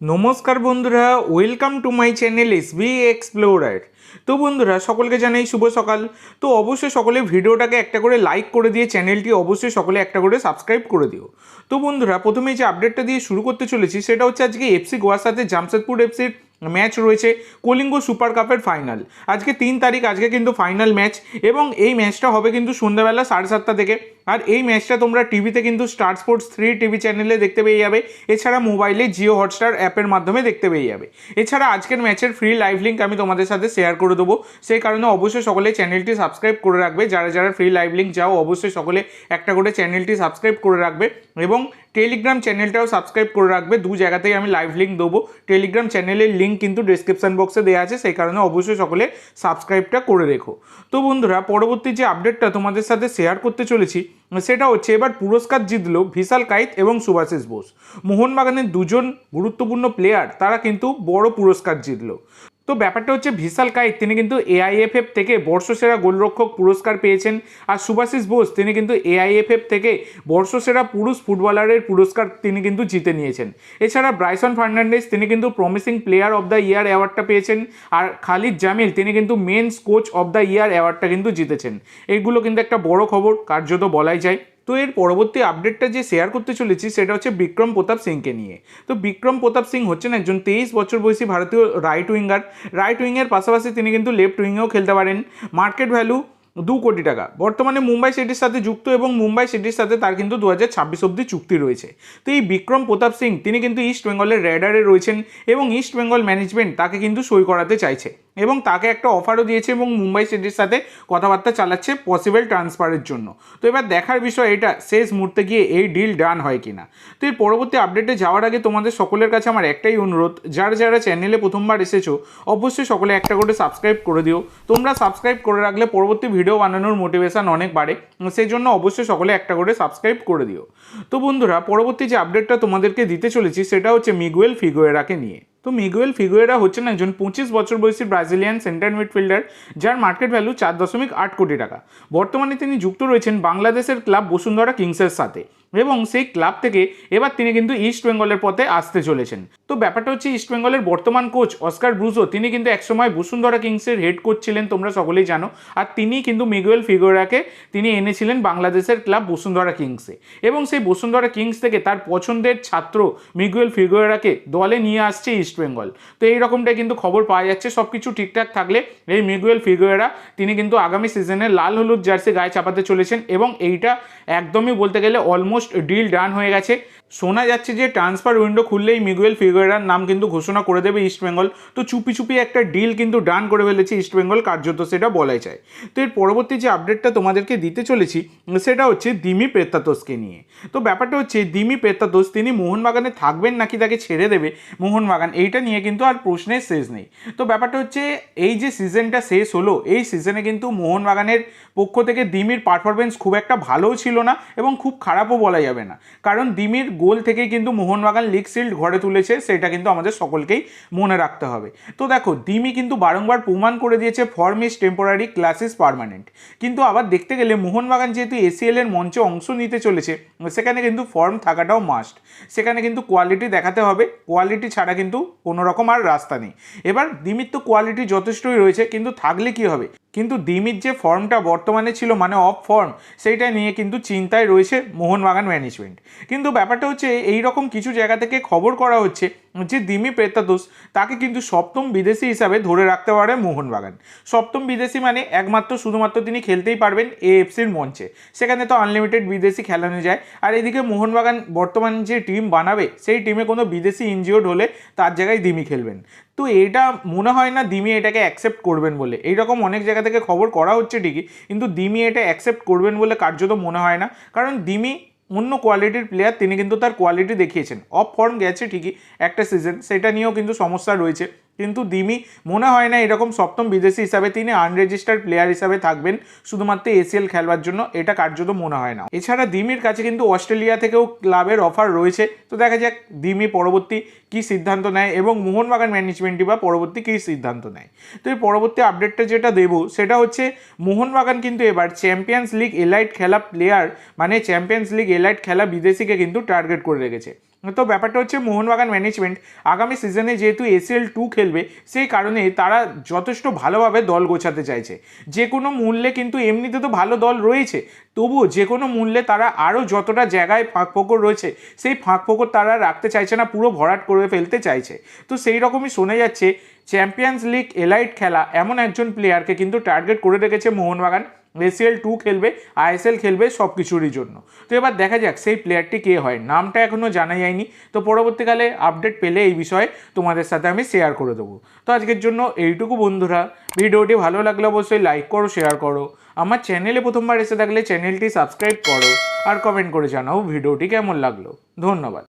নমস্কার বন্ধুরা welcome to my channel S B Explorer তো বন্ধুরা, সকলকে জানাই শুভ সকাল। তো অবশ্যই সকলে ভিডিওটাকে একটা করে লাইক করে দিয়ে চ্যানেলটি অবশ্যই সকলে একটা করে সাবস্ক্রাইব করে দিও। তো বন্ধুরা, প্রথমে যে আপডেটটা দিয়ে শুরু করতে চলেছি, সেটা হচ্ছে আজকে এফসি গোয়ার সাথে জামশেদপুর এফসির ম্যাচ রয়েছে কলিঙ্গ সুপার কাপের ফাইনাল আজকে তিন তারিখ, আজকে কিন্তু ফাইনাল ম্যাচ এবং এই ম্যাচটা হবে কিন্তু সন্ধ্যাবেলা সাড়ে সাতটা থেকে। আর এই ম্যাচটা তোমরা টিভিতে কিন্তু স্টার স্পোর্টস থ্রি টিভি চ্যানেলে দেখতে পেয়ে যাবে। এছাড়া মোবাইলে জিও হটস্টার অ্যাপের মাধ্যমে দেখতে পেয়ে যাবে। এছাড়া আজকের ম্যাচের ফ্রি লাইভ লিঙ্ক আমি তোমাদের সাথে শেয়ার করে দেবো। সেই কারণে অবশ্যই সকলে চ্যানেলটি সাবস্ক্রাইব করে রাখবে। যারা যারা ফ্রি লাইভ লিঙ্ক যাও, অবশ্যই সকলে একটা করে চ্যানেলটি সাবস্ক্রাইব করে রাখবে এবং টেলিগ্রাম চ্যানেলটাও সাবস্ক্রাইব করে রাখবে। দু জায়গাতেই আমি লাইভ লিঙ্ক দেবো। টেলিগ্রাম চ্যানেলের লিঙ্ক কিন্তু ডিসক্রিপশন বক্সে দেওয়া আছে। সেই কারণে অবশ্যই সকলে সাবস্ক্রাইবটা করে রেখো। তো বন্ধুরা, পরবর্তী যে আপডেটটা তোমাদের সাথে শেয়ার করতে চলেছি সেটা হচ্ছে এবার পুরস্কার জিতল ভিশাল কাইত এবং সুভাষিস বোস। মোহনবাগানের দুজন গুরুত্বপূর্ণ প্লেয়ার তারা কিন্তু বড় পুরস্কার জিতলো। তো ব্যাপারটা হচ্ছে ভিশাল কাইত তিনি কিন্তু এআইএফএফ থেকে বর্ষসেরা গোলরক্ষক পুরস্কার পেয়েছেন। আর সুভাষিস বোস, তিনি কিন্তু এআইএফএফ থেকে বর্ষসেরা পুরুষ ফুটবলারের পুরস্কার তিনি কিন্তু জিতে নিয়েছেন। এছাড়া ব্রাইসন ফার্নান্ডেস তিনি কিন্তু promising player of the year অ্যাওয়ার্ডটা পেয়েছেন। আর খালিদ জামিল, তিনি কিন্তু men's coach of the year অ্যাওয়ার্ডটা কিন্তু জিতেছেন। এইগুলো কিন্তু একটা বড় খবর, কার্যত বলাই যায়। তো এর পরবর্তী আপডেটটা যে শেয়ার করতে চলেছি, সেটা হচ্ছে বিক্রম প্রতাপ সিংকে নিয়ে। তো বিক্রম প্রতাপ সিং হচ্ছেন একজন তেইশ বছর বয়সী ভারতীয় রাইট উইঙ্গার রাইট উইংয়ের পাশাপাশি তিনি কিন্তু লেফট উইংয়েও খেলতে পারেন। মার্কেট ভ্যালু দু কোটি টাকা। বর্তমানে মুম্বাই সিটির সাথে যুক্ত এবং মুম্বাই সিটির সাথে তার কিন্তু দু হাজার ছাব্বিশ অব্দি চুক্তি রয়েছে। তো এই বিক্রম প্রতাপ সিং, তিনি কিন্তু ইস্ট বেঙ্গলের রেডারে রয়েছেন এবং ইস্ট বেঙ্গল ম্যানেজমেন্ট তাকে কিন্তু সই করাতে চাইছে। এবং তাকে একটা অফারও দিয়েছে এবং মুম্বাই সিটির সাথে কথাবার্তা চালাচ্ছে পসিবল ট্রান্সফারের জন্য। তো এবার দেখার বিষয় এটা, শেষ মুহূর্তে গিয়ে এই ডিল ডান হয় কিনা? তো এর পরবর্তী আপডেটে যাওয়ার আগে তোমাদের সকলের কাছে আমার একটাই অনুরোধ, যারা যারা চ্যানেলে প্রথমবার এসেছ, অবশ্যই সকলে একটা করে সাবস্ক্রাইব করে দিও। তোমরা সাবস্ক্রাইব করে রাখলে পরবর্তী ভিডিও বানানোর মোটিভেশন অনেক বাড়ে সেই জন্য অবশ্যই সকলে একটা করে সাবস্ক্রাইব করে দিও। তো বন্ধুরা, পরবর্তী যে আপডেটটা তোমাদেরকে দিতে চলেছি, সেটা হচ্ছে মিগুয়েল ফিগোয়েরাকে নিয়ে। তো মিগুয়েল ফিগুয়েরা হচ্ছেন একজন পঁচিশ বছর বয়সী ব্রাজিলিয়ান সেন্টার মিডফিল্ডার যার মার্কেট ভ্যালু চার দশমিক আট কোটি টাকা। বর্তমানে তিনি যুক্ত রয়েছেন বাংলাদেশের ক্লাব বসুন্ধরা কিংসের সাথে। এবং সেই ক্লাব থেকে এবার তিনি কিন্তু ইস্ট বেঙ্গলের পথে আসতে চলেছেন। তো ব্যাপারটা হচ্ছে ইস্ট বেঙ্গলের বর্তমান কোচ অস্কার ব্রুজো তিনি কিন্তু একসময় বসুন্ধরা কিংসের হেড কোচ ছিলেন, তোমরা সকলেই জানো। আর তিনি কিন্তু মিগুয়েল ফিগোরাকে তিনি এনেছিলেন বাংলাদেশের ক্লাব বসুন্ধরা কিংসে এবং সেই বসুন্ধরা কিংস থেকে তার পছন্দের ছাত্র মিগুয়েল ফিগোরাকে দলে নিয়ে আসছে ইস্ট বেঙ্গল তো এই রকমটাই কিন্তু খবর পাওয়া যাচ্ছে। সব কিছু ঠিকঠাক থাকলে এই মিগুয়েল ফিগোয়েরা তিনি কিন্তু আগামী সিজনে লাল হলুদ জার্সি গায়ে চাপাতে চলেছেন এবং এইটা একদমই বলতে গেলে অলমোস্ট ডিল ডান হয়ে গেছে। শোনা যাচ্ছে যে ট্রান্সফার উইন্ডো খুললেই মিগুয়েল ফিগোয়েরার নাম কিন্তু ঘোষণা করে দেবে ইস্টবেঙ্গল তো চুপি চুপি একটা ডিল কিন্তু ডান করে ফেলেছে ইস্টবেঙ্গল কার্যত সেটা বলাই যায়। তো এর পরবর্তী যে আপডেটটা তোমাদেরকে দিতে চলেছি, সেটা হচ্ছে দিমি প্রেতাতোসকে নিয়ে। তো ব্যাপারটা হচ্ছে দিমি প্রেতাতোস তিনি মোহনবাগানে থাকবেন নাকি তাকে ছেড়ে দেবে মোহনবাগান, এইটা নিয়ে কিন্তু আর প্রশ্নের শেষ নেই। তো ব্যাপারটা হচ্ছে এই যে সিজনটা শেষ হলো, এই সিজনে কিন্তু মোহনবাগানের পক্ষ থেকে দিমির পারফরমেন্স খুব একটা ভালোও ছিল না এবং খুব খারাপও বলা যাবে না। কারণ দিমির গোল থেকেই কিন্তু মোহনবাগান লিগ শিল্ড ঘরে তুলেছে, সেটা কিন্তু আমাদের সকলকেই মনে রাখতে হবে। তো দেখো, দিমি কিন্তু বারংবার প্রমাণ করে দিয়েছে form is temporary class is permanent কিন্তু আবার দেখতে গেলে মোহনবাগান যেহেতু এসিএল এর মঞ্চে অংশ নিতে চলেছে, সেখানে কিন্তু ফর্ম থাকাটাও মাস্ট সেখানে কিন্তু কোয়ালিটি দেখাতে হবে কোয়ালিটি ছাড়া কিন্তু কোনো রকম আর রাস্তা নেই। এবার দিমির তো কোয়ালিটি যথেষ্টই রয়েছে, কিন্তু থাকলে কি হবে? কিন্তু দিমির যে ফর্মটা বর্তমানে ছিল মানে অফ ফর্ম, সেইটা নিয়ে কিন্তু চিন্তায় রয়েছে মোহনবাগান ম্যানেজমেন্ট। কিন্তু ব্যাপারটা হচ্ছে এই রকম কিছু জায়গা থেকে খবর করা হচ্ছে যে দিমি প্রেতাদোস তাকে কিন্তু সপ্তম বিদেশি হিসাবে ধরে রাখতে পারে মোহনবাগান। সপ্তম বিদেশি মানে একমাত্র, শুধুমাত্র তিনি খেলতেই পারবেন এএফসির মঞ্চে। সেখানে তো আনলিমিটেড বিদেশি খেলানো যায়। আর এদিকে মোহনবাগান বর্তমান যে টিম বানাবে, সেই টিমে কোনো বিদেশি ইনজিওর্ড হলে তার জায়গায় দিমি খেলবেন। তো এটা মনে হয় না দিমি এটাকে অ্যাকসেপ্ট করবেন বলে। এইরকম অনেক জায়গা থেকে খবর করা হচ্ছে ঠিকই, কিন্তু দিমি এটা অ্যাকসেপ্ট করবেন বলে কার্যত মনে হয় না। কারণ দিমি অন্য কোয়ালিটির প্লেয়ার তিনি কিন্তু তার কোয়ালিটি দেখিয়েছেন। অফ ফর্ম গেছে ঠিকই, একটা সিজন সেটা নিয়েও কিন্তু সমস্যা রয়েছে। কিন্তু দিমি মনে হয় না এরকম সপ্তম বিদেশি হিসাবে তিনি আনরেজিস্টার্ড প্লেয়ার হিসাবে থাকবেন, শুধুমাত্র এসিএল খেলবার জন্য। এটা কার্যত মনে হয় না। এছাড়া দিমির কাছে কিন্তু অস্ট্রেলিয়া থেকেও ক্লাবের অফার রয়েছে। তো দেখা যাক দিমি পরবর্তী কী সিদ্ধান্ত নেয় এবং মোহনবাগান ম্যানেজমেন্টই বা পরবর্তী কী সিদ্ধান্ত নেয়। তো এই পরবর্তী আপডেটটা যেটা দেবো, সেটা হচ্ছে মোহনবাগান কিন্তু এবার চ্যাম্পিয়ন্স লিগ এলাইট খেলা প্লেয়ার মানে চ্যাম্পিয়ন্স লিগ এলাইট খেলা বিদেশিকে কিন্তু টার্গেট করে রেখেছে। তো ব্যাপারটা হচ্ছে মোহনবাগান ম্যানেজমেন্ট আগামী সিজনে যেহেতু এসিএল টু খেলবে, সেই কারণে তারা যথেষ্ট ভালোভাবে দল গোছাতে চাইছে। যে কোনো মূল্যে কিন্তু এমনিতে তো ভালো দল রয়েছে, তবুও যে কোনো মূল্যে তারা আরও যতটা জায়গায় ফাঁক ফোকর রয়েছে, সেই ফাঁক ফোকর তারা রাখতে চাইছে না, পুরো ভরাট করে ফেলতে চাইছে। তো সেই রকমই শোনা যাচ্ছে চ্যাম্পিয়ন্স লিগ এলাইট খেলা এমন একজন প্লেয়ারকে কিন্তু টার্গেট করে রেখেছে মোহনবাগান। এসিএল টু খেলবে আইএসএল খেলবে সব কিছুরই জন্য। তো এবার দেখা যাক, সেই প্লেয়ারটি কে হয়? নামটা এখনও জানা যায়নি। তো পরবর্তীকালে আপডেট পেলে এই বিষয়ে তোমাদের সাথে আমি শেয়ার করে দেবো। তো আজকের জন্য এইটুকু বন্ধুরা। ভিডিওটি ভালো লাগলে অবশ্যই লাইক করো শেয়ার করো। আমার চ্যানেলে প্রথমবার এসে থাকলে চ্যানেলটি সাবস্ক্রাইব করো। আর কমেন্ট করে জানাও ভিডিওটি কেমন লাগল। ধন্যবাদ।